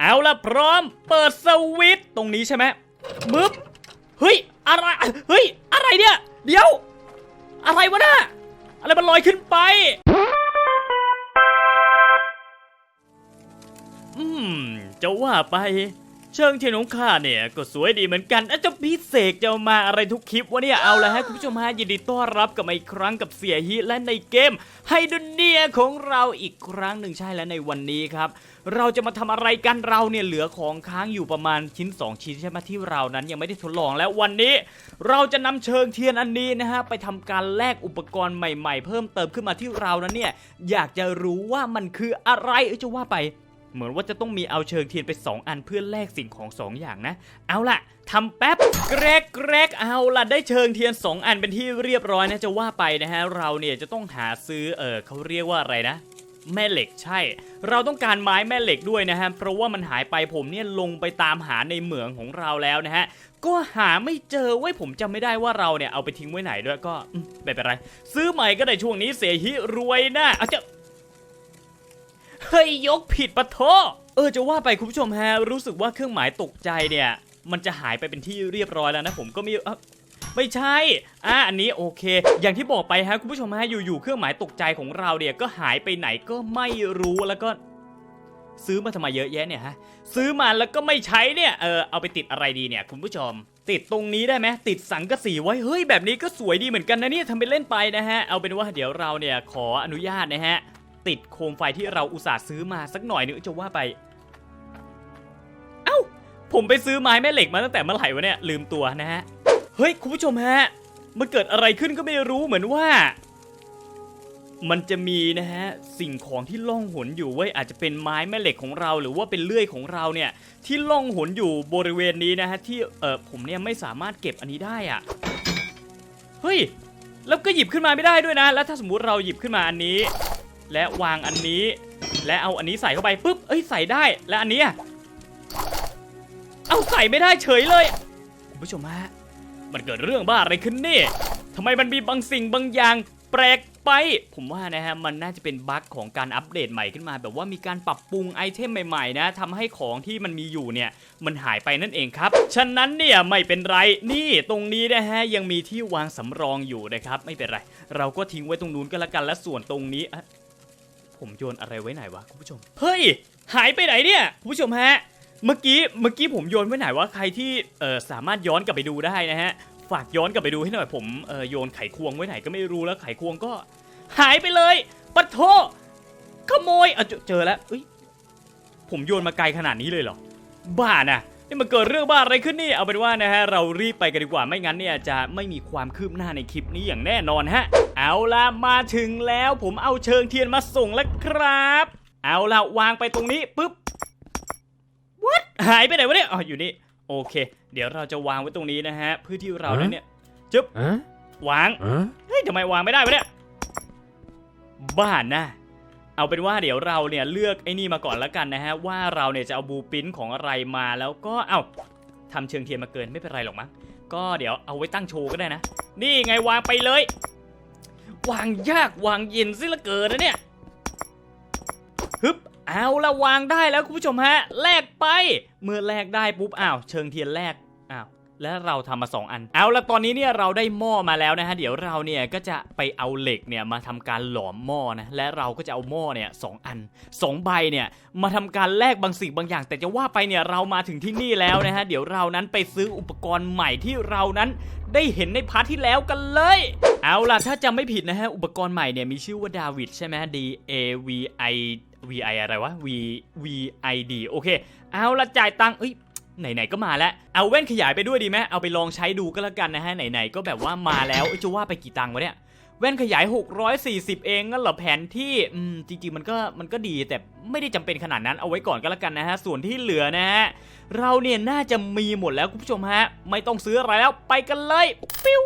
เอาละพร้อม เปิดสวิตช์ตรงนี้ใช่ไหมมึบเฮ้ยอะไรเฮ้ยอะไรเนี่ย เดี๋ยว อะไรวะน่ะอะไรมันลอยขึ้นไป อืมจะว่าไป เชิงเทียนของข้าเนี่ยก็สวยดีเหมือนกันอาจจะพิเศษจะมาอะไรทุกคลิปวะเนี่ยเอาละฮะคุณผู้ชมฮะยินดีต้อนรับกลับมาอีกครั้งกับเสียฮิและในเกมไฮดนเนียของเราอีกครั้งหนึ่งใช่แล้วในวันนี้ครับเราจะมาทำอะไรกันเราเนี่ยเหลือของค้างอยู่ประมาณชิ้น 2 ชิ้นใช่ไหมที่เรานั้นยังไม่ได้ทดลองแล้ววันนี้ เราจะนำเชิงเทียนอันนี้นะฮะไปทำการแลกอุปกรณ์ใหม่ ๆ เพิ่มเติมขึ้นมาที่เรานั้นเนี่ยอยากจะรู้ว่ามันคืออะไรเอ้ยจะว่าไป เหมือนว่าจะต้องมีเอาเชิงเทียนไป 2 อันเพื่อแลกสิ่งของ 2 อย่างนะ เอาล่ะทำแป๊บแกรกแกรกเอาล่ะได้เชิงเทียน 2 อันเป็นที่เรียบร้อยนะจะว่าไปนะฮะเราเนี่ยจะต้องหาซื้อเออเขาเรียกว่าอะไรนะแม่เหล็กใช่ เราต้องการไม้แม่เหล็กด้วยนะฮะ เพราะว่ามันหายไปผมเนี่ยลงไปตามหาในเหมืองของเราแล้วนะฮะ ก็หาไม่เจอเว้ยผมจำไม่ได้ว่าเราเนี่ยเอาไปทิ้งไว้ไหนด้วยก็ไม่เป็นไร ซื้อใหม่ก็ได้ช่วงนี้เสียฮิรวยนะเอาจะ เฮ้ยยกผิดปะโทเออจะว่าไปคุณผู้ชมฮะรู้สึกว่าเครื่องหมายตกใจเนี่ยมันจะหายไปเป็นที่เรียบร้อยแล้วนะผมก็ไม่เอ้าไม่ใช่ อะอันนี้โอเค อย่างที่บอกไปฮะคุณผู้ชมฮะ อยู่ๆ เครื่องหมายตกใจของเราเนี่ยก็หายไปไหนก็ไม่รู้แล้วก็ ซื้อมาทำไมเยอะแยะเนี่ยฮะ ซื้อมาแล้วก็ไม่ใช้เนี่ย เออ เอาไปติดอะไรดีเนี่ย คุณผู้ชม ติดตรงนี้ได้ไหมติดสังกะสีไว้ เฮ้ย แบบนี้ก็สวยดีเหมือนกันนะเนี่ยทำเป็นเล่นไปนะฮะ เอาเป็นว่าเดี๋ยวเราเนี่ยขออนุญาตนะฮะ ติดโคมไฟที่เราอุตส่าห์ซื้อมาสักหน่อยนึงจะว่าไป เอ้า ผมไปซื้อไม้แม่เหล็กมาตั้งแต่เมื่อไหร่วะเนี่ยลืมตัวนะฮะ เฮ้ย คุณผู้ชมฮะ มันเกิดอะไรขึ้นก็ไม่รู้เหมือนว่า มันจะมีนะฮะ สิ่งของที่ล่องหนอยู่เว้ยอาจจะเป็นไม้แม่เหล็กของเราหรือว่าเป็นเลื่อยของเราเนี่ยที่ล่องหนอยู่บริเวณนี้นะฮะที่เออผมเนี่ยไม่สามารถเก็บอันนี้ได้อะเฮ้ยแล้วก็หยิบขึ้นมาไม่ได้ด้วยนะ แล้วถ้าสมมุติเราหยิบขึ้นมาอันนี้ และวางอันนี้ และเอาอันนี้ใส่เข้าไปปุ๊บเอ้ยใส่ได้และอันนี้เอาใส่ไม่ได้เฉยเลยคุณผู้ชมฮะมันเกิดเรื่องบ้าอะไรขึ้นนี่ทำไมมันมีบางสิ่งบางอย่างแปลกไป ผมว่านะฮะมันน่าจะเป็นบั๊กของการอัปเดตใหม่ขึ้นมา แบบว่ามีการปรับปรุงไอเทมใหม่ๆนะทำให้ของที่มันมีอยู่เนี่ยมันหายไปนั่นเองครับ ฉะนั้นเนี่ยไม่เป็นไรนี่ตรงนี้นะฮะยังมีที่วางสำรองอยู่นะครับ ไม่เป็นไร เราก็ทิ้งไว้ตรงนู้นก็แล้วกันและส่วนตรงนี้ ผมโยนอะไรไว้ไหนวะคุณผู้ชม เฮ้ย หายไปไหนเนี่ยคุณผู้ชมฮะ เมื่อกี้เมื่อกี้ผมโยนไว้ไหนวะใครที่เออสามารถย้อนกลับไปดูได้นะฮะฝากย้อนกลับไปดูให้หน่อยผมเออโยนไขควงไว้ไหนก็ไม่รู้แล้วไขควงก็ หายไปเลยปะโทขโมยเจอเจอแล้วเอ้ยผมโยนมาไกลขนาดนี้เลยเหรอบ้านะ นี่มันเกิดเรื่องบ้าอะไรขึ้นนี่เอาเป็นว่านะฮะเรารีบไปกันดีกว่าไม่งั้นเนี่ยจะไม่มีความคืบหน้าในคลิปนี้อย่างแน่นอนฮะ เอาล่ะมาถึงแล้วผมเอาเชิงเทียนมาส่งแล้วครับ เอาล่ะวางไปตรงนี้ปุ๊บ what หายไปไหนวะเนี่ยอ๋ออยู่นี่โอเค เดี๋ยวเราจะวางไว้ตรงนี้นะฮะเพื่อที่เรานั้นเนี่ยจึ๊บ Huh? วาง Huh? เฮ้ยทำไมวางไม่ได้วะเนี่ยบ้านนะ เอาเป็นว่าเดี๋ยวเราเนี่ยเลือกไอ้นี่มาก่อนแล้วกันนะฮะว่าเราเนี่ยจะเอาบูปินของอะไรมาแล้วก็เอ้าทำเชิงเทียนมาเกินไม่เป็นไรหรอกมั้งก็เดี๋ยวเอาไว้ตั้งโชว์ก็ได้นะ นี่ไงวางไปเลย วางยากวางเย็นซิละเกินนะเนี่ยฮึบเอาละวางได้แล้วคุณผู้ชมฮะแลกไป เมื่อแลกได้ปุ๊บอ้าวเชิงเทียนแลกอ้าว และเราทำมา2อัน เอาละตอนนี้เนี่ยเราได้หม้อมาแล้วนะฮะ เดี๋ยวเราเนี่ยก็จะไปเอาเหล็กเนี่ยมาทำการหลอมหม้อนะ และเราก็จะเอาหม้อเนี่ยสองอัน 2 ใบเนี่ยมาทำการแลกบางสิ่งบางอย่าง แต่จะว่าไปเนี่ยเรามาถึงที่นี่แล้วนะฮะ เดี๋ยวเรานั้นไปซื้ออุปกรณ์ใหม่ที่เรานั้นได้เห็นในพาร์ทที่แล้วกันเลย เอาล่ะถ้าจำไม่ผิดนะฮะ อุปกรณ์ใหม่เนี่ยมีชื่อว่าดาวิดใช่ไหม D A V I V I อะไรวะ V V I D โอเค เอาละจ่ายตังค์เอ้ย ไหนๆก็มาแล้วเอาแว่นขยายไปด้วยดีไหมเอาไปลองใช้ดูก็แล้วกันนะฮะไหนๆก็แบบว่ามาแล้วจะว่าไปกี่ตังค์วะเนี่ยแว่นขยาย 640 เองงั้นเหรอแผนที่อืมจริงๆมันก็มันก็ดีแต่ไม่ได้จำเป็นขนาดนั้นเอาไว้ก่อนก็แล้วกันนะฮะ ส่วนที่เหลือนะฮะ เราเนี่ยน่าจะมีหมดแล้วคุณผู้ชมฮะ ไม่ต้องซื้ออะไรแล้วไปกันเลยปิ้ว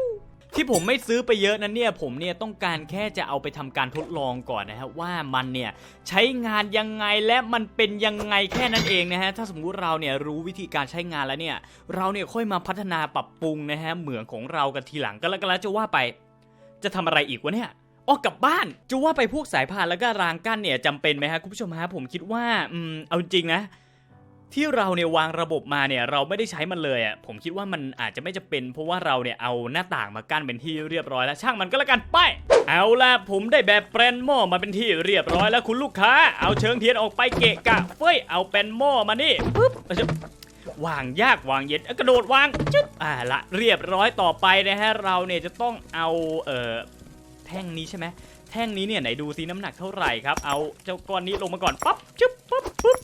ที่ผมไม่ซื้อไปเยอะนั้นเนี่ยผมเนี่ยต้องการแค่จะเอาไปทำการทดลองก่อนนะฮะว่ามันเนี่ยใช้งานยังไงและมันเป็นยังไงแค่นั้นเองนะฮะถ้าสมมุติเราเนี่ยรู้วิธีการใช้งานแล้วเนี่ยเราเนี่ยค่อยมาพัฒนาปรับปรุงนะฮะเหมืองของเรากันทีหลังก็แล้วกันแล้วจะว่าไป จะทำอะไรอีกวะเนี่ยออกกลับบ้านจะว่าไปพวกสายพานแล้วก็รางกั้นเนี่ยจำเป็นไหมฮะคุณผู้ชมฮะผมคิดว่าอืมเอาจริงนะ ที่เราเนี่ยวางระบบมาเนี่ยเราไม่ได้ใช้มันเลยอะผมคิดว่ามันอาจจะไม่จะเป็น เพราะว่าเราเนี่ยเอาหน้าต่างมากั้นเป็นที่เรียบร้อยแล้วช่างมันก็แล้วกันไป เอาละผมได้แบบแปรนหม้อมาเป็นที่เรียบร้อยแล้วคุณลูกค้า เอาเชิงเทียนออกไปเกะกะเฟ้ยเอาแปรนหม้อมานี่ปึ๊บวางยากวางเย็นกระโดดวางจึ๊บอ่าละเรียบร้อยต่อไปนะฮะเราเนี่ยจะต้องเอาเอ่อแท่งนี้ใช่ไหม แท่งนี้เนี่ยไหนดูซิน้ำหนักเท่าไหร่ครับ เอาเจ้าก้อนนี้ลงมาก่อนปั๊บจึ๊บปั๊บปุ๊บ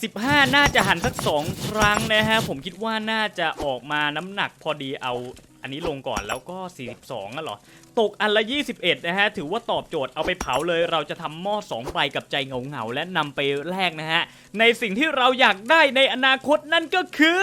85 น่าจะหันสัก 2 ครั้งนะฮะ ผมคิดว่าน่าจะออกมาน้ำหนักพอดีเอาอันนี้ลงก่อนแล้วก็ 42อะเหรอ ตกอันละ 21 นะฮะ ถือว่าตอบโจทย์เอาไปเผาเลย เราจะทำหม้อ2ใบกับใจเงาเงาๆ และนำไปแลกนะฮะ ในสิ่งที่เราอยากได้ในอนาคตนั่นก็คือ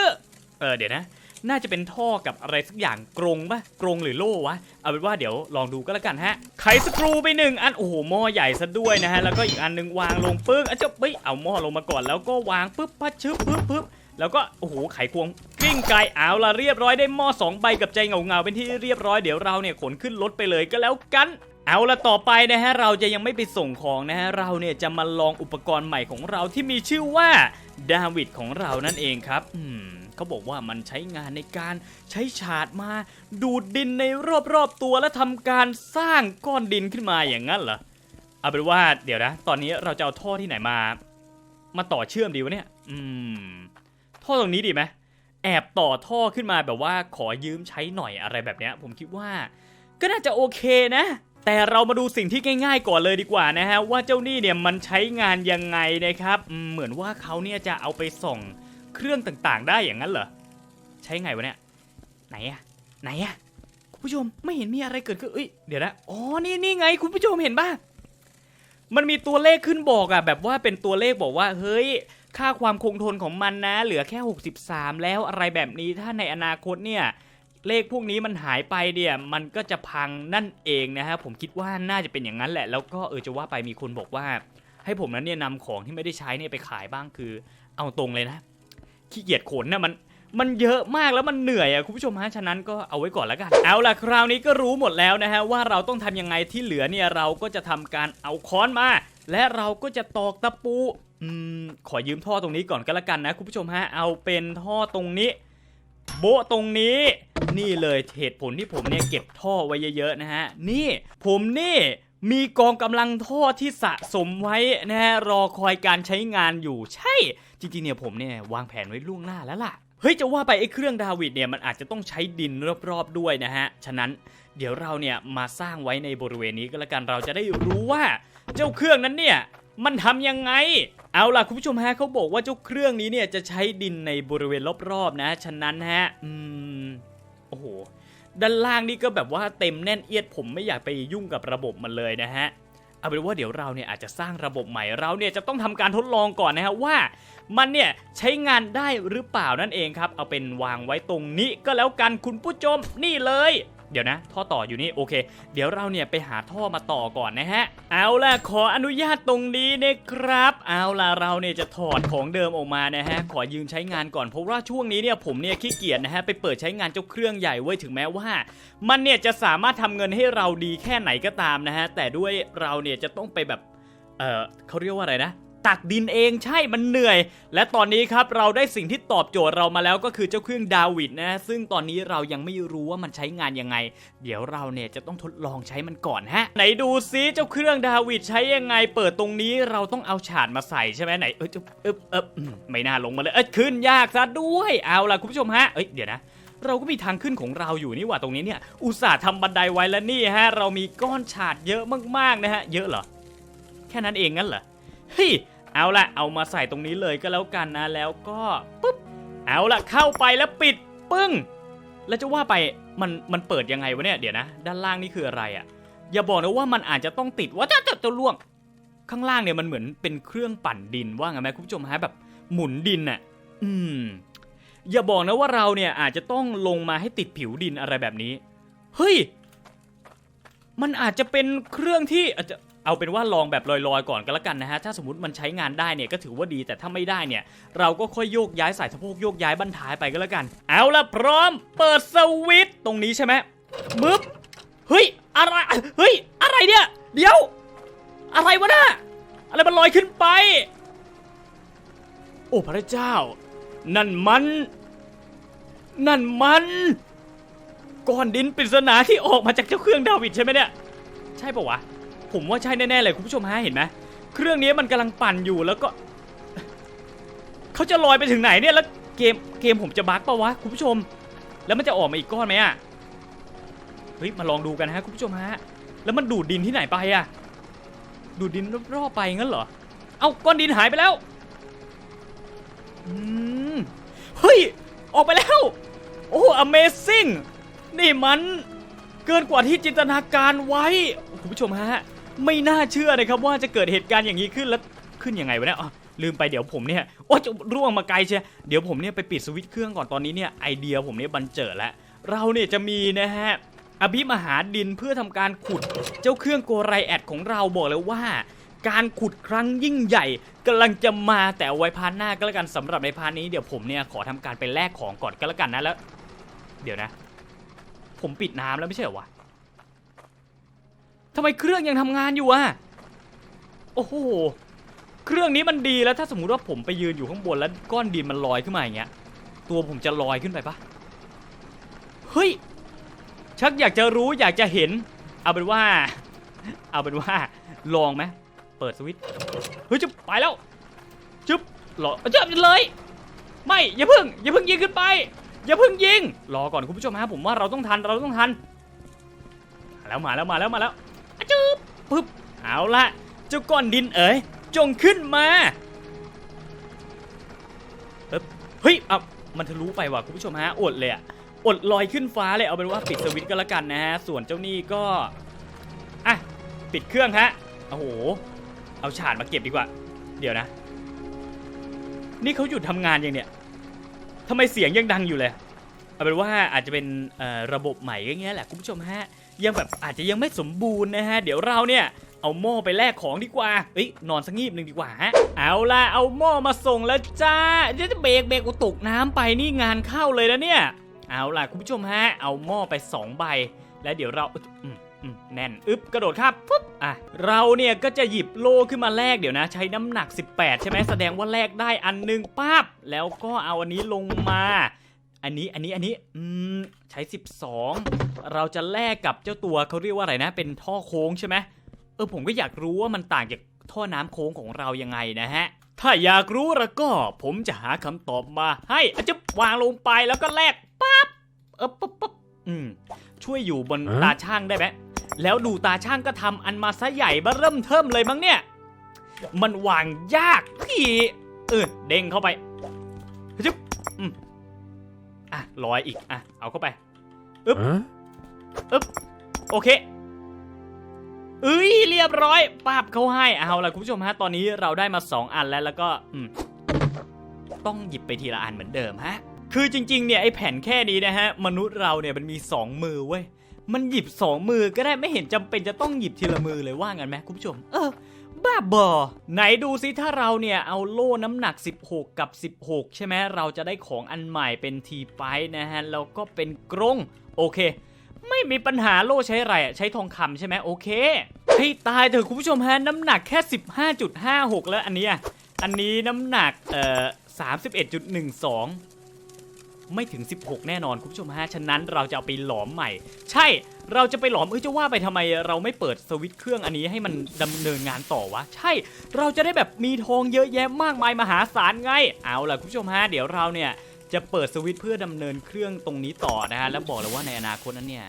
เออเดี๋ยวนะ น่าจะเป็นท่อกับอะไรสักอย่างกรงปะกรงหรือโล่วะ เอาเป็นว่าเดี๋ยวลองดูก็แล้วกันฮะ ไขสกรูไปหนึ่งอัน โอ้โห หม้อใหญ่ซะด้วยนะฮะ แล้วก็อีกอันหนึงวางลงปึ้งอะเจ้าเฮ้ย เอาหม้อลงมาก่อน แล้วก็วางปึ๊บพัดชึบปึ๊บปึ๊บแล้วก็ โอ้โห ไขควงกิ้งไกลเอาละเรียบร้อยได้หม้อสองใบกับใจเงาเงาๆเป็นที่เรียบร้อยเดี๋ยวเราเนี่ยขนขึ้นรถไปเลยก็แล้วกันเอาละต่อไปนะฮะเราจะยังไม่ไปส่งของนะฮะเราเนี่ยจะมาลองอุปกรณ์ใหม่ของเราที่มีชื่อว่าดาวิดของเรานั่นเองครับอืม เขาบอกว่ามันใช้งานในการใช้ฉาดมา ดูดดินในรอบๆตัวและทำการสร้างก้อนดินขึ้นมาอย่างนั้นเหรอเอาเป็นว่าเดี๋ยวนะ ตอนนี้เราจะเอาท่อที่ไหนมา มาต่อเชื่อมดีวะเนี่ย อืม ท่อตรงนี้ดีไหมแอบต่อท่อขึ้นมาแบบว่าขอยืมใช้หน่อยอะไรแบบเนี้ย ผมคิดว่า ก็น่าจะโอเคนะ แต่เรามาดูสิ่งที่ง่ายๆก่อนเลยดีกว่านะฮะ ว่าเจ้านี่เนี่ยมันใช้งานยังไงนะครับ เหมือนว่าเขาเนี่ยจะเอาไปส่อง เครื่องต่างๆ ได้อย่างนั้นเหรอ ใช้ไงวะเนี่ย ไหนอะไหนอะคุณผู้ชมไม่เห็นมีอะไรเกิดขึ้นเอ้ยเดี๋ยวนะ อ๋อ นี่นี่ไง คุณผู้ชมเห็นป่ะ มันมีตัวเลขขึ้นบอกอะแบบว่าเป็นตัวเลขบอกว่า เฮ้ย ค่าความคงทนของมันนะ เหลือแค่ 63 แล้วอะไรแบบนี้ ถ้าในอนาคตเนี่ย เลขพวกนี้มันหายไปเนี่ย มันก็จะพังนั่นเองนะฮะ ผมคิดว่าน่าจะเป็นอย่างนั้นแหละ แล้วก็เออจะว่าไปมีคนบอกว่าให้ผมนั้นเนี่ยนำของที่ไม่ได้ใช้เนี่ยไปขายบ้างคือ เอาตรงเลยนะ ขี้เกียจขนนะมันมันเยอะมากแล้วมันเหนื่อยอะคุณผู้ชมฮะฉะนั้นก็เอาไว้ก่อนแล้วกัน เอาล่ะคราวนี้ก็รู้หมดแล้วนะฮะว่าเราต้องทำยังไงที่เหลือเนี่ยเราก็จะทำการเอาค้อนมา และเราก็จะตอกตะปูอืมขอยืมท่อตรงนี้ก่อนก็แล้วกันนะคุณผู้ชมฮะเอาเป็นท่อตรงนี้ โบตรงนี้ นี่เลยเหตุผลที่ผมเนี่ยเก็บท่อไว้เยอะๆนะฮะนี่ผมนี่มีกองกำลังท่อที่สะสมไว้นะฮะรอคอยการใช้งานอยู่ใช่ จริงๆเนี่ยผมเนี่ยวางแผนไว้ล่วงหน้าแล้วล่ะเฮ้ยจะว่าไปไอ้เครื่องดาวิดเนี่ยมันอาจจะต้องใช้ดินรอบๆด้วยนะฮะ ฉะนั้นเดี๋ยวเราเนี่ยมาสร้างไว้ในบริเวณนี้ก็แล้วกันเราจะได้รู้ว่าเจ้าเครื่องนั้นเนี่ยมันทำยังไง เอาล่ะคุณผู้ชมฮะเขาบอกว่าเจ้าเครื่องนี้เนี่ยจะใช้ดินในบริเวณรอบๆนะ ฉะนั้นฮะอืมโอ้โหด้านล่างนี่ก็แบบว่าเต็มแน่นเอียดผมไม่อยากไปยุ่งกับระบบมันเลยนะฮะ เอาเป็นว่าเดี๋ยวเราเนี่ยอาจจะสร้างระบบใหม่เราเนี่ยจะต้องทำการทดลองก่อนนะฮะว่า มันเนี่ยใช้งานได้หรือเปล่านั่นเองครับ เอาเป็นวางไว้ตรงนี้ก็แล้วกันคุณผู้ชมนี่เลย เดี๋ยวนะ ท่อต่ออยู่นี่โอเค เดี๋ยวเราเนี่ยไปหาท่อมาต่อก่อนนะฮะ เอาล่ะขออนุญาตตรงนี้นะครับ เอาล่ะเราเนี่ยจะถอดของเดิมออกมานะฮะขอยืมใช้งานก่อนเพราะว่าช่วงนี้เนี่ยผมเนี่ยขี้เกียจนะฮะไปเปิดใช้งานเจ้าเครื่องใหญ่ไว้ถึงแม้ว่า มันเนี่ยจะสามารถทำเงินให้เราดีแค่ไหนก็ตามนะฮะแต่ด้วยเราเนี่ยจะต้องไปแบบเออเขาเรียกว่าอะไรนะ ตักดินเองใช่มันเหนื่อย และตอนนี้ครับเราได้สิ่งที่ตอบโจทย์เรามาแล้วก็คือเจ้าเครื่องดาวิดนะซึ่งตอนนี้เรายังไม่รู้ว่ามันใช้งานยังไง เดี๋ยวเราเนี่ยจะต้องทดลองใช้มันก่อนฮะ ไหนดูซิเจ้าเครื่องดาวิดใช้ยังไง เปิดตรงนี้เราต้องเอาฉาดมาใส่ใช่ไหมไหนเอยเอยเออไม่น่าลงมาเลยเอยขึ้นยากซะด้วยเอาล่ะคุณผู้ชมฮะเอ้ยเดี๋ยวนะเราก็มีทางขึ้นของเราอยู่นี่หว่าตรงนี้เนี่ยอุตส่าห์ทำบันไดไว้แล้วนี่ฮะ เรามีก้อนฉาดเยอะมากๆนะฮะ เยอะเหรอ แค่นั้นเองงั้นเหรอ เฮ้ยเอาละเอามาใส่ตรงนี้เลยก็แล้วกันนะแล้วก็ปุ๊บเอาละเข้าไปแล้วปิดปึ้ง แล้วจะว่าไปมันมันเปิดยังไงวะเนี่ยเดี๋ยวนะ ด้านล่างนี่คืออะไรอะ่ะ อย่าบอกนะว่ามันอาจจะต้องติดว่าจะจะจะล่วง ข้างล่างเนี่ยมันเหมือนเป็นเครื่องปั่นดินว่าไงไหมคุณผู้ชมฮะแบบหมุนดินน่ะ อืม อย่าบอกนะว่าเราเนี่ยอาจจะต้องลงมาให้ติดผิวดินอะไรแบบนี้ เฮ้ย มันอาจจะเป็นเครื่องที่อาจจะ เอาเป็นว่าลองแบบลอยๆก่อนก็แล้วกันนะฮะถ้าสมมติมันใช้งานได้เนี่ยก็ถือว่าดีแต่ถ้าไม่ได้เนี่ย เราก็ค่อยโยกย้ายสายสะโพกโยกย้ายบั้นท้ายไปก็แล้วกัน เอาละพร้อม เปิดสวิตช์ตรงนี้ใช่ไหมมึบเฮ้ยอะไรเฮ้ยอะไรเนี่ย เดี๋ยว อะไรวะน่ะอะไรมันลอยขึ้นไป โอ้พระเจ้า นั่นมัน นั่นมันก้อนดินปริศนาที่ออกมาจากเจ้าเครื่องดาวิดใช่ไหมเนี่ย ใช่ปะวะ ผมว่าใช่แน่ๆเลยคุณผู้ชมฮะเห็นไหมเครื่องนี้มันกำลังปั่นอยู่แล้วก็เขาจะลอยไปถึงไหนเนี่ยแล้วเกมเกมผมจะบั๊กปะวะคุณผู้ชม แล้วมันจะออกมาอีกก้อนไหมอะเฮ้ยมาลองดูกันฮะคุณผู้ชมฮะแล้วมันดูดดินที่ไหนไปอะ ดูดดินรอบๆไปงั้นเหรอเอาก้อนดินหายไปแล้วอืมเฮ้ยออกไปแล้ว โอ้ Amazing นี่มันเกินกว่าที่จินตนาการไว้ คุณผู้ชมฮะ ไม่น่าเชื่อนะครับว่าจะเกิดเหตุการณ์อย่างนี้ขึ้นแล้วขึ้นยังไงวะเนี่ยลืมไปเดี๋ยวผมเนี่ยโอ้จะร่วงมาไกลเชียเดี๋ยวผมเนี่ยไปปิดสวิตช์เครื่องก่อนตอนนี้เนี่ยไอเดียผมเนี่ยบันเจิดแล้วเราเนี่ยจะมีนะฮะอภิมหาดินเพื่อทำการขุดเจ้าเครื่องโกไรแอดของเราบอกเลยว่า การขุดครั้งยิ่งใหญ่กำลังจะมาแต่ไว้พาร์หน้าก็แล้วกันสำหรับในพาร์ทนี้เดี๋ยวผมเนี่ยขอทำการไปแลกของก่อนก็แล้วกันนะแล้ว เดี๋ยวนะ ผมปิดน้ำแล้วไม่ใช่เหรอวะ ทำไมเครื่องยังทำงานอยู่อะโอ้โห เครื่องนี้มันดีแล้วถ้าสมมติว่าผมไปยืนอยู่ข้างบนแล้วก้อนดินมันลอยขึ้นมาอย่างเงี้ย ตัวผมจะลอยขึ้นไปปะเฮ้ย ชักอยากจะรู้อยากจะเห็น เอาเป็นว่า เอาเป็นว่า ลองไหมเปิดสวิตช์ เฮ้ยจะไปแล้วจึ๊บรอเจ็บเลย ไม่อย่าเพิ่ง อย่าเพิ่งยิงขึ้นไป อย่าเพิ่งยิง รอก่อนคุณผู้ชมฮะผมว่าเราต้องทันเราต้องทัน แล้วมาแล้วมาแล้วมาแล้ว ปึ๊บเอาละเจ้าก้อนดินเอ๋ยจงขึ้นมาเอ๊บเฮ้ยเอามันทะลุไปว่ะคุณผู้ชมฮะอดเลยอะอดลอยขึ้นฟ้าเลยเอาเป็นว่าปิดสวิตช์ก็แล้วกันนะฮะส่วนเจ้านี่ก็อะปิดเครื่องฮะโอ้โหเอาฉาดมาเก็บดีกว่า เดี๋ยวนะ นี่เขาหยุดทำงานยังเนี่ยทำไมเสียงยังดังอยู่เลย เอาเป็นว่าอาจจะเป็นระบบใหม่ก็เงี้ยแหละคุณผู้ชมฮะยังแบบอาจจะยังไม่สมบูรณ์นะฮะเดี๋ยวเราเนี่ยเอาหม้อไปแลกของดีกว่าเอ้ยนอนสักงีบหนึ่งดีกว่าฮะเอาล่ะเอาหม้อมาส่งแล้วจ้าเดี๋ยวจะเบรกเบรกกูตกน้ำไปนี่งานเข้าเลยนะเนี่ยเอาล่ะคุณผู้ชมฮะเอาหม้อไปสองใบ แล้วเดี๋ยวเราแน่นอึบกระโดดครับปุ๊บอะเราเนี่ยก็จะหยิบโล่ขึ้นมาแลกเดี๋ยวนะ ใช้น้ำหนัก 18 ใช่ไหมแสดงว่าแลกได้อันหนึ่งปั๊บแล้วก็เอาอันนี้ลงมา อันนี้อันนี้อันนี้อืมใช้ 12 เราจะแลกกับเจ้าตัวเขาเรียกว่าอะไรนะ เป็นท่อโค้งใช่ไหมเออผมก็อยากรู้ว่ามันต่างจากท่อน้ำโค้งของเรายังไงนะฮะ ถ้าอยากรู้แล้วก็ผมจะหาคำตอบมา ให้อาจจะวางลงไปแล้วก็แลกปั๊บเออปั๊บปั๊บอืมช่วยอยู่บนตาช่างได้ไหมแล้วดูตาช่างก็ทำอันมาซะใหญ่มาเริ่มเทิมเลยมั้งเนี่ย มันวางยากพี่เออเด้งเข้าไปจึ๊บอืม อะลอยอีก อะ เอาเข้าไป Huh? โอเคเอ้ยเรียบร้อยปาบเขาให้ เอาล่ะคุณผู้ชมฮะ ตอนนี้เราได้มา 2 อันแล้ว แล้วก็อืมต้องหยิบไปทีละอันเหมือนเดิมฮะ คือจริง ๆ เนี่ยไอ้แผ่นแค่นี้นะฮะ มนุษย์เราเนี่ยมันมี 2 มือเว้ย มันหยิบ 2 มือก็ได้ไม่เห็นจำเป็นจะต้องหยิบทีละมือเลยว่างั้นไหมคุณผู้ชม เออ บ้าบอ ไหนดูซิถ้าเราเนี่ยเอาโล่น้ำหนัก 16 กับ 16 ใช่ไหมเราจะได้ของอันใหม่เป็นทีไฟนะฮะ แล้วก็เป็นกรงโอเค ไม่มีปัญหาโล่ใช้อะไรใช้ทองคำใช่ไหมโอเคให้ตายเถอะคุณผู้ชมฮะ น้ำหนักแค่ 15.56 แล้วอันนี้อันนี้น้ำหนักเอ่อ31.12 ไม่ถึง 16 แน่นอนคุณผู้ชมฮะ ฉะนั้นเราจะเอาไปหลอมใหม่ ใช่ เราจะไปหลอมเอ้ยจะว่าไปทำไมเราไม่เปิดสวิตช์เครื่องอันนี้ให้มันดำเนินงานต่อวะ ใช่เราจะได้แบบมีทองเยอะแยะมากมายมหาศาลไง เอาล่ะคุณผู้ชมฮะเดี๋ยวเราเนี่ยจะเปิดสวิตช์เพื่อดำเนินเครื่องตรงนี้ต่อนะฮะแล้วบอกเลยว่าในอนาคตนั้นเนี่ย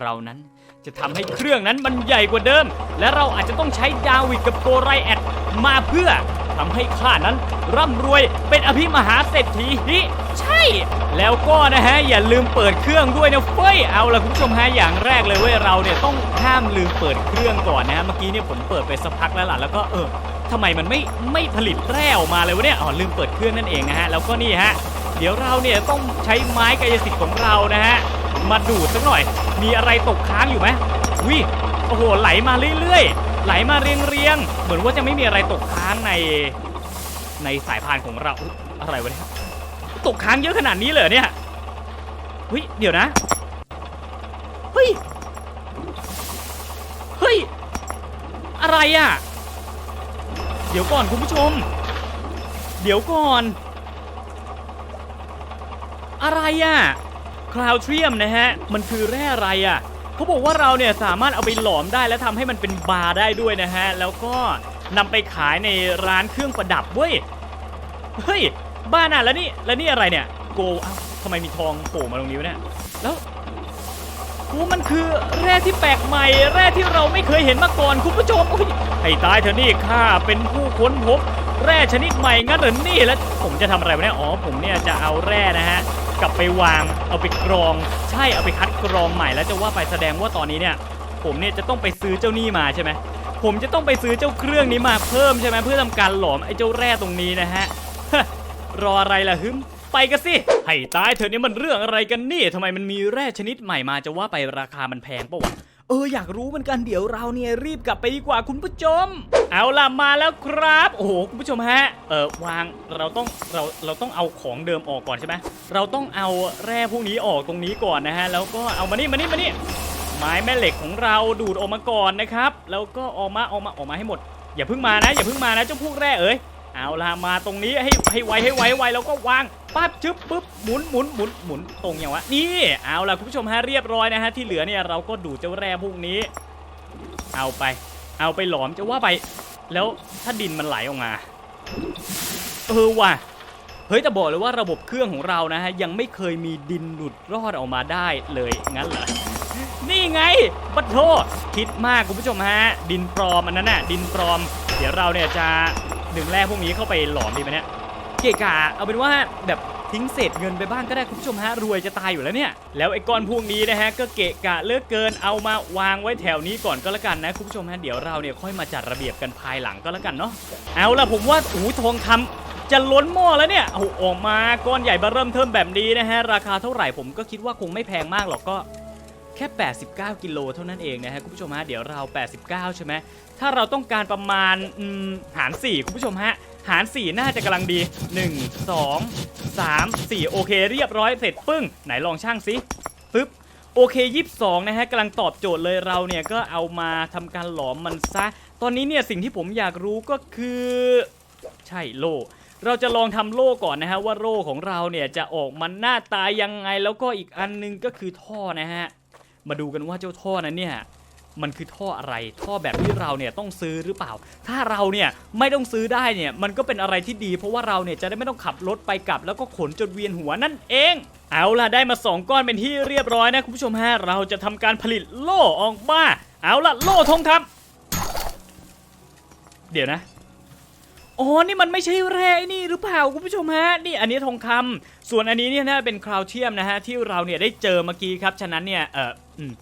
เรานั้น จะทำให้เครื่องนั้นมันใหญ่กว่าเดิม และเราอาจจะต้องใช้ดาวิดกับโกไรแอดมาเพื่อทำให้ข้านั้นร่ำรวยเป็นอภิมหาเศรษฐีฮิใช่ แล้วก็นะฮะ อย่าลืมเปิดเครื่องด้วยนะเฟ้ยเอาละคุณผู้ชมฮะอย่างแรกเลยเว้ยเราเนี่ยต้องห้ามลืมเปิดเครื่องก่อนนะฮะเมื่อกี้เนี่ยผมเปิดไปสักพักแล้วล่ะแล้วก็เออทำไมมันไม่ไม่ผลิตแร่ออกมาเลยวะเนี่ยอ๋อลืมเปิดเครื่องนั่นเองนะฮะแล้วก็นี่ฮะเดี๋ยวเราเนี่ยต้องใช้ไม้กายสิทธิ์ของเรานะฮะ มาดูดสักหน่อย มีอะไรตกค้างอยู่ไหมวิโอ้โหไหลมาเรื่อยๆ ไหลมาเรียงๆ เหมือนว่าจะไม่มีอะไรตกค้างในในสายพานของเราอะไรวะเนี่ยตกค้างเยอะขนาดนี้เลยเนี่ยเฮ้ยเดี๋ยวนะเฮ้ยเฮ้ยอะไรอะเดี๋ยวก่อนคุณผู้ชม เดี๋ยวก่อน อะไรอะ่ะ คลาวเทียมนะฮะ มันคือแร่อะไรอะ่ะเขาบอกว่าเราเนี่ยสามารถเอาไปหลอมได้และทำให้มันเป็นบาร์ได้ด้วยนะฮะ แล้วก็นำไปขายในร้านเครื่องประดับเว้ย เฮ้ย บ้าน่ะแล้วนี่แล้วนี่อะไรเนี่ย โกอ้าทำไมมีทองโผล่มาตรงนี้วะเนี่ย แล้วโอ้มันคือแร่ที่แปลกใหม่ แร่ที่เราไม่เคยเห็นมาก่อนคุณผู้ชมอุ๊ยให้ตายเถอะนี่ข้าเป็นผู้ค้นพบ แร่ชนิดใหม่งั้นเหรอนี่แล้วผมจะทำอะไรวะเนี่ย อ๋อผมเนี่ยจะเอาแร่นะฮะ กลับไปวางเอาไปกรอง ใช่เอาไปคัดกรองใหม่แล้วจะว่าไปแสดงว่าตอนนี้เนี่ย ผมเนี่ยจะต้องไปซื้อเจ้านี่มาใช่ไหมผมจะต้องไปซื้อเจ้าเครื่องนี้มาเพิ่มใช่ไหมเพื่อทำการหลอมไอ้เจ้าแร่ตรงนี้นะฮะรออะไรล่ะฮึมไปกันสิให้ตายเถอะนี่มันเรื่องอะไรกันนี่ทำไมมันมีแร่ชนิดใหม่มาจะว่าไปราคามันแพงปะวะ เอออยากรู้เหมือนกันเดี๋ยวเราเนี่ยรีบกลับไปดีกว่าคุณผู้ชม เอาล่ะมาแล้วครับ โอ้โหคุณผู้ชมฮะเออวางเราต้องเราเราต้องเอาของเดิมออกก่อนใช่ไหมเราต้องเอาแร่พวกนี้ออกตรงนี้ก่อนนะฮะแล้วก็เอามานี่มานี่มานี่ไม้แม่เหล็กของเราดูดออกมาก่อนนะครับ แล้วก็ออกมาออกมาออกมาให้หมด อย่าเพิ่งมานะ อย่าเพิ่งมานะเจ้าพวกแร่เอ้ย เอาล่ะมาตรงนี้ให้ให้ไวให้ไวให้ไวแล้วก็วางปั๊บชึบปุ๊บหมุนหมุนหมุนหมุนตรงอย่างวะนี่เอาล่ะคุณผู้ชมฮะเรียบร้อยนะฮะที่เหลือเนี่ยเราก็ดูเจ้าแร่พวกนี้ เอาไป เอาไปหลอมจะว่าไป แล้วถ้าดินมันไหลออกมาเออว่ะเฮ้ยแต่บอกเลยว่าระบบเครื่องของเรานะฮะยังไม่เคยมีดินหลุดรอดออกมาได้เลยงั้นเหรอนี่ไงปัทโทคิดมากคุณผู้ชมฮะ ดินปลอมอันนั้นน่ะดินปลอม เดี๋ยวเราเนี่ยจะ ดึงแร่พวกนี้เข้าไปหลอมดีไหมเนี่ยเกะกะเอาเป็นว่าแบบทิ้งเศษเงินไปบ้างก็ได้คุณผู้ชมฮะรวยจะตายอยู่แล้วเนี่ยแล้วไอ้ก้อนพวกนี้นะฮะก็เกะกะเลือกเกินเอามาวางไว้แถวนี้ก่อนก็แล้วกันนะคุณผู้ชมฮะเดี๋ยวเราเนี่ยค่อยมาจัดระเบียบกันภายหลังก็แล้วกันเนาะเอาล่ะผมว่าหูทองคำจะล้นหม้อแล้วเนี่ยเอาออกมาก้อนใหญ่เบอร์เริ่มเทิมแบบนี้นะฮะราคาเท่าไหร่ผมก็คิดว่าคงไม่แพงมากหรอกก็ แค่ 89 กิโลเท่านั้นเองนะฮะคุณผู้ชมฮะเดี๋ยวเรา 89 ใช่ไหมถ้าเราต้องการประมาณมหาร 4 คุณผู้ชมฮะหาร 4 น่าจะกำลังดี 1 2 3 4 โอเค เรียบร้อยเสร็จปึ้ง ไหนลองช่างสิปึ๊บโอเค22 นะฮะกำลังตอบโจทย์เลยเราเนี่ยก็เอามาทำการหลอมมันซะ ตอนนี้เนี่ยสิ่งที่ผมอยากรู้ก็คือ ใช่โล่เราจะลองทำโล่ก่อนนะฮะว่าโล่ของเราเนี่ยจะออกมาหน้าตายยังไงแล้วก็อีกอันหนึงก็คือท่อนะฮะ มาดูกันว่าเจ้าท่อนั้นเนี่ยมันคือท่ออะไรท่อแบบที่เราเนี่ยต้องซื้อหรือเปล่า ถ้าเราเนี่ยไม่ต้องซื้อได้เนี่ยมันก็เป็นอะไรที่ดี เพราะว่าเราเนี่ยจะได้ไม่ต้องขับรถไปกลับ แล้วก็ขนจนเวียนหัวนั่นเอง เอาล่ะได้มา 2 ก้อนเป็นที่เรียบร้อยนะคุณผู้ชมฮะเราจะทำการผลิตโล่ออกมาเอาล่ะโล่ทองคำเดี๋ยวนะ อ๋อ นี่มันไม่ใช่แร่ไอ้นี่หรือเปล่าคุณผู้ชมฮะ นี่อันนี้ทองคำส่วนอันนี้เนี่ยน่าเป็นคราวเทียมนะฮะที่เราเนี่ยได้เจอเมื่อกี้ครับ ฉะนั้นเนี่ยเอออืม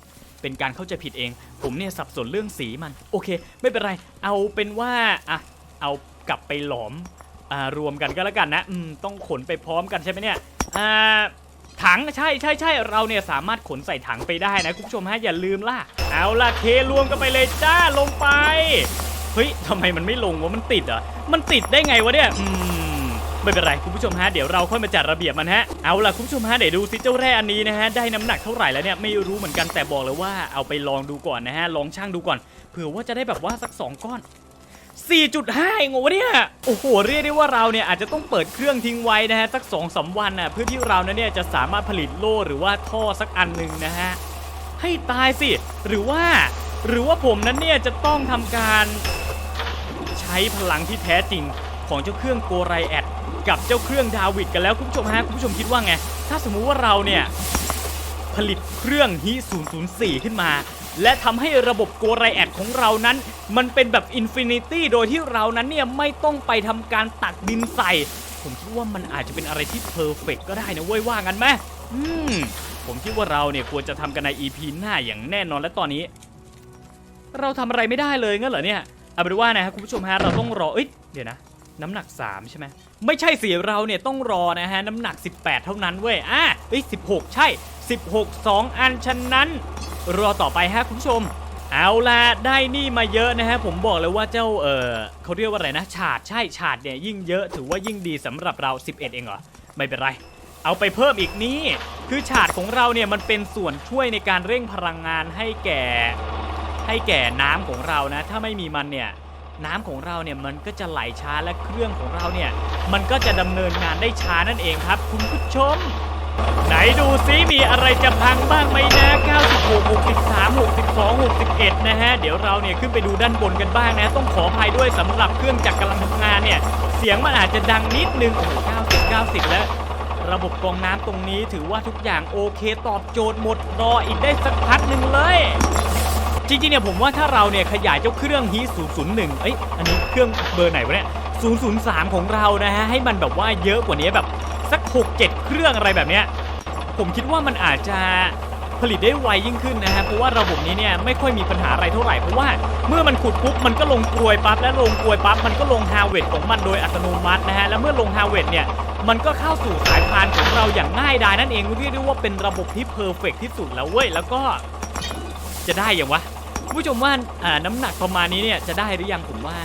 เป็นการเข้าใจผิดเอง ผมเนี่ยสับสนเรื่องสีมัน โอเค ไม่เป็นไร เอาเป็นว่าอะเอากลับไปหลอมอ่ารวมกันก็แล้วกันนะอืมต้องขนไปพร้อมกันใช่ไหมเนี่ยอ่าถังใช่ใช่ใช่เราเนี่ยสามารถขนใส่ถังไปได้นะคุณผู้ชมฮะอย่าลืมล่ะ เอาล่ะเทรวมกันไปเลยจ้าลงไป เฮ้ยทำไมมันไม่ลงวะมันติดเหรอะมันติดได้ไงวะเนี่ยอืมไม่เป็นไรคุณผู้ชมฮะเดี๋ยวเราค่อยมาจัดระเบียบมันฮะเอาล่ะคุณผู้ชมฮะเดี๋ยวดูซิเจ้าแร่อันนี้นะฮะได้น้ำหนักเท่าไหร่แล้วเนี่ยไม่รู้เหมือนกันแต่บอกเลยว่าเอาไปลองดูก่อนนะฮะลองช่างดูก่อนเผื่อว่าจะได้แบบว่าสัก2ก้อน4.5เองเหรอวะเนี่ยโอ้โหเรียกได้ว่าเราเนี่ยอาจจะต้องเปิดเครื่องทิ้งไว้นะฮะสัก2อสวันน่ะเพื่อที่เรานั้นเนี่ยจะสามารถผลิตโล่หรือว่าท่อสักอันหนึ่งนะฮะให้ตายสิ หรือว่า หรือว่าผมนั้นเนี่ยจะต้องทำการ ช้พลังที่แท้จริงของเจ้าเครื่องโกไรแอดกับเจ้าเครื่องดาวิดกันแล้วคุณผู้ชมฮะคุณผู้ชมคิดว่าไง ถ้าสมมุติว่าเราเนี่ยผลิตเครื่องฮิ004 ขึ้นมา และทำให้ระบบโกไรแอดของเรานั้น มันเป็นแบบอินฟินิตี้โดยที่เรานั้นเนี่ยไม่ต้องไปทำการตักดินใส่ ผมคิดว่ามันอาจจะเป็นอะไรที่เพอร์เฟกก็ได้นะเว้ยว่างันไหมอืมผมคิดว่าเราเนี่ยควรจะทำกันใน EP หน้าอย่างแน่นอนและตอนนี้ เราทำอะไรไม่ได้เลยงั้นเหรอเนี่ย เอาเป็นว่านะครับคุณผู้ชมฮะเราต้องรอเอ้ยเดี๋ยวนะ น้ำหนัก 3 ใช่ไหมไม่ใช่สิเราเนี่ยต้องรอนะฮะน้ำหนัก 18 เท่านั้นเว้ยอะเอ้ย16 ใช่ 16 2 อันฉะนั้น รอต่อไปฮะคุณผู้ชม เอาละได้นี่มาเยอะนะฮะผมบอกเลยว่าเจ้าเออเขาเรียกว่าอะไรนะฉาดใช่ฉาดเนี่ยยิ่งเยอะถือว่ายิ่งดีสำหรับเรา 11 เองเหรอไม่เป็นไรเอาไปเพิ่มอีกนี่ คือฉาดของเราเนี่ยมันเป็นส่วนช่วยในการเร่งพลังงานให้แก่ ให้แก่น้ำของเรานะ ถ้าไม่มีมันเนี่ยน้ำของเราเนี่ยมันก็จะไหลช้าและเครื่องของเราเนี่ยมันก็จะดำเนินงานได้ช้านั่นเองครับ คุณผู้ชม ไหนดูซิมีอะไรจะพังบ้างไหมนะ 96 63 62 61 นะฮะ เดี๋ยวเราเนี่ยขึ้นไปดูด้านบนกันบ้างนะ ต้องขออภัยด้วยสำหรับเครื่องจักรกำลังทำงานเนี่ย เสียงมันอาจจะดังนิดนึงโอ้โห90 90 แล้ว ระบบกรองน้ำตรงนี้ถือว่าทุกอย่างโอเคตอบโจทย์หมดรออีกได้สักพักหนึ่งเลย จริงๆเนี่ยผมว่าถ้าเราเนี่ยขยายเจ้าเครื่องฮี001 เอ้ยอันนี้เครื่องเบอร์ไหนวะเนี่ย003 ของเรานะฮะให้มันแบบว่าเยอะกว่านี้แบบสัก 6-7 เครื่องอะไรแบบเนี้ยผมคิดว่ามันอาจจะผลิตได้ไวยิ่งขึ้นนะฮะเพราะว่าระบบนี้เนี่ยไม่ค่อยมีปัญหาอะไรเท่าไหร่เพราะว่าเมื่อมันขุดปุ๊บมันก็ลงกรวยปั๊บและลงกรวยปั๊บมันก็ลงฮาเวดของมันโดยอัตโนมัตินะฮะแล้วเมื่อลงฮาเวดเนี่ยมันก็เข้าสู่สายพานของเราอย่างง่ายดายนั่นเองเรียกได้ว่าเป็นระบบที่เพอร์เฟกที่สุดแล้วเว้ยแล้วก็จะได้อย่างวะ คุณผู้ชมว่าน้ำหนักประมาณนี้เนี่ยจะได้หรือยังผมว่า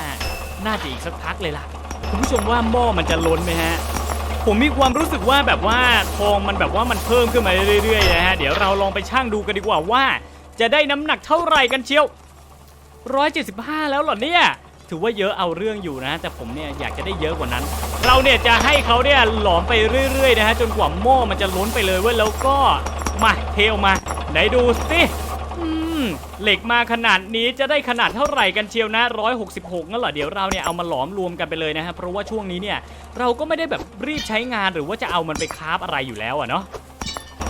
น่าจะอีกสักพักเลยล่ะ คุณผู้ชมว่าหม้อมันจะล้นไหมฮะ ผมมีความรู้สึกว่าแบบว่าทองมันแบบว่ามันเพิ่มขึ้นมาเรื่อยๆนะฮะเดี๋ยวเราลองไปชั่งดูกันดีกว่าว่า จะได้น้ำหนักเท่าไหร่กันเชียว175 แล้วเหรอเนี่ยถือว่าเยอะเอาเรื่องอยู่นะ แต่ผมเนี่ยอยากจะได้เยอะกว่านั้น เราเนี่ยจะให้เขาเนี่ยหลอมไปเรื่อยๆนะฮะจนกว่าหม้อมันจะล้นไปเลยเว้ยแล้วก็มาเทออกมาไหนดูสิ เหล็กมาขนาดนี้จะได้ขนาดเท่าไหร่กันเชียวนะ 166งั้นเหรอเดี๋ยวเราเนี่ยเอามาหลอมรวมกันไปเลยนะฮะเพราะว่าช่วงนี้เนี่ยเราก็ไม่ได้แบบรีบใช้งานหรือว่าจะเอามันไปคราฟอะไรอยู่แล้วอะเนาะ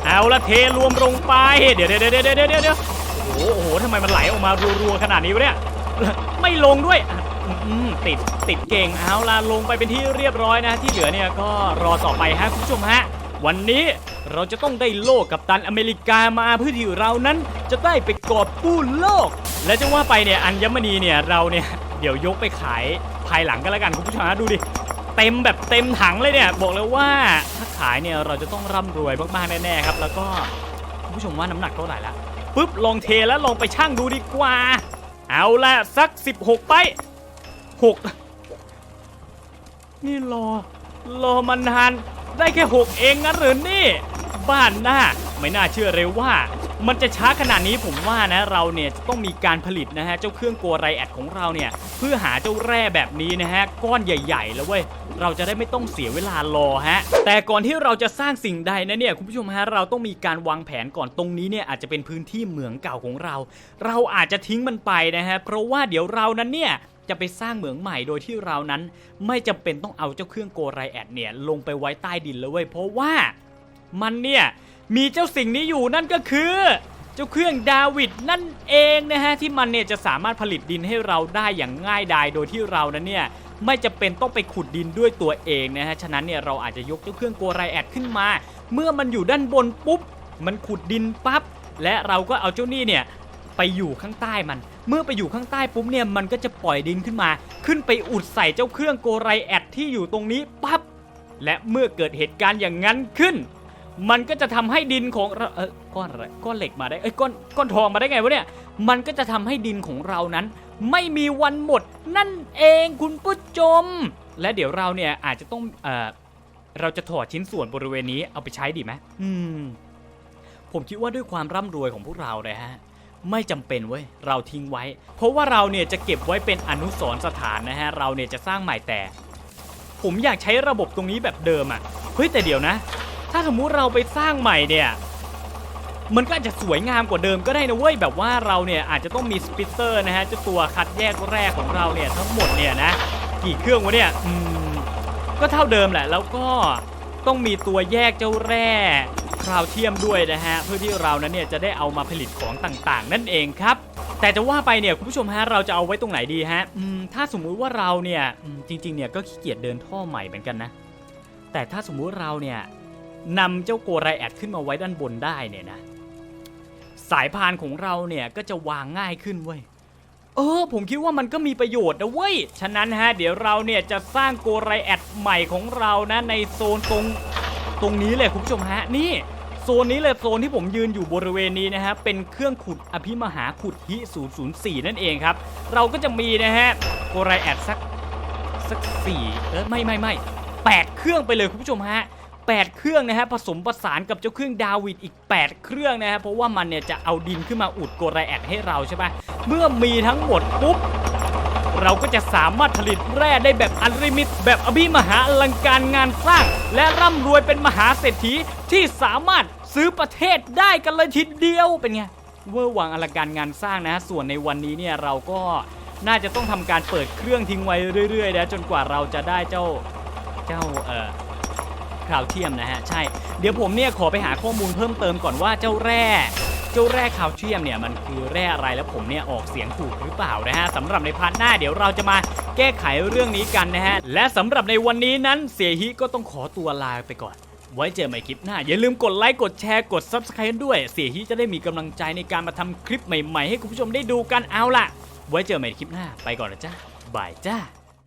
เอาละเทรวมลงไปเดี๋ยวเดี๋ยวเดี๋ยวเดี๋ยวเดี๋ยวเดี๋ยวโอ้โหโอ้โหทำไมมันไหลออกมารัวๆขนาดนี้วะเนี่ยไม่ลงด้วยติดติดเก่งเอาละลงไปเป็นที่เรียบร้อยนะ ที่เหลือเนี่ยก็รอต่อไปฮะคุณผู้ชมฮะ วันนี้ เราจะต้องได้โลกกับตันอเมริกามาเพื่อที่เรานั้นจะได้ไปกอบกู้โลก และจะว่าไปเนี่ยอัญมณีเนี่ยเราเนี่ยเดี๋ยวยกไปขายภายหลังกันแล้วกันคุณผู้ชมฮะดูดิเต็มแบบเต็มถังเลยเนี่ยบอกเลยว่าถ้าขายเนี่ยเราจะต้องร่ำรวยมากๆแน่ๆครับ แล้วก็คุณผู้ชมว่าน้ำหนักเท่าไหร่ละปุ๊บลองเทแล้วลองไปชั่งดูดีกว่า เอาละสัก 16 ไป 6 นี่รอรอมานานได้แค่ 6 เองงั้นหรือนี่ บ้านหน้าไม่น่าเชื่อเลยว่า มันจะช้าขนาดนี้ผมว่านะเราเนี่ยจะต้องมีการผลิตนะฮะเจ้าเครื่องโกไรแอดของเราเนี่ยเพื่อหาเจ้าแร่แบบนี้นะฮะก้อนใหญ่ ๆ แล้วเว้ยเราจะได้ไม่ต้องเสียเวลารอฮะ แต่ก่อนที่เราจะสร้างสิ่งใดนะเนี่ยคุณผู้ชมฮะเราต้องมีการวางแผนก่อนตรงนี้เนี่ยอาจจะเป็นพื้นที่เหมืองเก่าของเรา เราอาจจะทิ้งมันไปนะฮะเพราะว่าเดี๋ยวเรานั้นเนี่ยจะไปสร้างเหมืองใหม่โดยที่เรานั้น ไม่จำเป็นต้องเอาเจ้าเครื่องโกไรแอดเนี่ยลงไปไว้ใต้ดินเลยเว้ยเพราะว่า มันเนี่ยมีเจ้าสิ่งนี้อยู่นั่นก็คือ เจ้าเครื่องดาวิดนั่นเองนะฮะที่มันเนี่ยจะสามารถผลิตดินให้เราได้อย่างง่ายดายโดยที่เรานั้นเนี่ยไม่จำเป็นต้องไปขุดดินด้วยตัวเองนะฮะฉะนั้นเนี่ยเราอาจจะยกเจ้าเครื่องโกไรแอดขึ้นมา เมื่อมันอยู่ด้านบนปุ๊บ มันขุดดินปั๊บและเราก็เอาเจ้านี่เนี่ยไปอยู่ข้างใต้มัน เมื่อไปอยู่ข้างใต้ปุ๊บเนี่ยมันก็จะปล่อยดินขึ้นมา ขึ้นไปอุดใส่เจ้าเครื่องโกไรแอดที่อยู่ตรงนี้ปั๊บและเมื่อเกิดเหตุการณ์อย่างนั้นขึ้น มันก็จะทำให้ดินของเราเออก้อนอะไรก้อนเหล็กมาได้เอ้ยก้อนก้อนทองมาได้ไงวะเนี่ยมันก็จะทำให้ดินของเรานั้น ไม่มีวันหมดนั่นเองคุณผู้ชมและเดี๋ยวเราเนี่ยอาจจะต้องเออเราจะถอดชิ้นส่วนบริเวณนี้เอาไปใช้ดีไหมอืม ผมคิดว่าด้วยความร่ำรวยของพวกเราเลยฮะไม่จำเป็นเว้ยเราทิ้งไว้ เพราะว่าเราเนี่ยจะเก็บไว้เป็นอนุสรณ์สถานนะฮะเราเนี่ยจะสร้างใหม่แต่ ผมอยากใช้ระบบตรงนี้แบบเดิมอะ่ะเฮ้ยแต่เดี๋ยวนะ ถ้าสมมุติเราไปสร้างใหม่เนี่ยมันก็อาจจะสวยงามกว่าเดิมก็ได้นะเว้ยแบบว่าเราเนี่ยอาจจะต้องมีสปิตเตอร์นะฮะเจ้าตัวคัดแยกแรกของเราเนี่ยทั้งหมดเนี่ยนะกี่เครื่องวะเนี่ยอืมก็เท่าเดิมแหละ แล้วก็ต้องมีตัวแยกเจ้าแร่คราวเทียมด้วยนะฮะเพื่อที่เรานั้นเนี่ยจะได้เอามาผลิตของต่างๆ นั่นเองครับ แต่จะว่าไปเนี่ยคุณผู้ชมฮะเราจะเอาไว้ตรงไหนดีฮะอืมถ้าสมมุติว่าเราเนี่ยจริงๆเนี่ยก็ขี้เกียจเดินท่อใหม่เหมือนกันนะแต่ถ้าสมมุติเราเนี่ย นำเจ้าโกไรแอดขึ้นมาไว้ด้านบนได้เนี่ยนะ สายพานของเราเนี่ยก็จะวางง่ายขึ้นเว้ยเออผมคิดว่ามันก็มีประโยชน์นะเว้ย ฉะนั้นฮะเดี๋ยวเราเนี่ยจะสร้างโกไรแอดใหม่ของเรานะในโซนตรงตรงนี้เลยคุณผู้ชมฮะนี่โซนนี้เลยโซนที่ผมยืนอยู่บริเวณนี้นะฮะเป็นเครื่องขุดอภิมหาขุดฮิ004 นั่นเองครับ เราก็จะมีนะฮะโกไรแอดสักสักสี่เออไม่ไม่ไม่แปดเครื่องไปเลยคุณผู้ชมฮะ 8 เครื่องนะฮะผสมประสานกับเจ้าเครื่องดาวิดอีก 8 เครื่องนะฮะเพราะว่ามันเนี่ยจะเอาดินขึ้นมาอุดโกไรแอดให้เราใช่ปะเมื่อมีทั้งหมดปุ๊บเราก็จะสามารถผลิตแร่ได้แบบอันลิมิต แบบอภิมหาอลังการงานสร้าง และร่ำรวยเป็นมหาเศรษฐีที่สามารถซื้อประเทศได้กันเลยทีเดียวเป็นไงเวอร์วังอลังการงานสร้างนะ ส่วนในวันนี้เนี่ยเราก็น่าจะต้องทำการเปิดเครื่องทิ้งไว้เรื่อยๆนะจนกว่าเราจะได้เจ้าเจ้าเอ่อ ราวเทียมนะฮะใช่เดี๋ยวผมเนี่ยขอไปหาข้อมูลเพิ่มเติมก่อนว่าเจ้าแร่เจ้าแร่คาวเทียมเนี่ยมันคือแร่อะไรแล้วผมเนี่ยออกเสียงถูกหรือเปล่านะฮะสำหรับในพาร์ทหน้าเดี๋ยวเราจะมาแก้ไขเรื่องนี้กันนะฮะและสำหรับในวันนี้นั้นเสียฮิก็ต้องขอตัวลาไปก่อน ไว้เจอใหม่คลิปหน้า อย่าลืมกดไลค์กดแชร์กด Subscribe ด้วย เสียฮิจะได้มีกำลังใจในการมาทำคลิปใหม่ ๆ ให้คุณผู้ชมได้ดูกันเอาล่ะ ไว้เจอใหม่คลิปหน้า ไปก่อนนะจ้าบายจ้า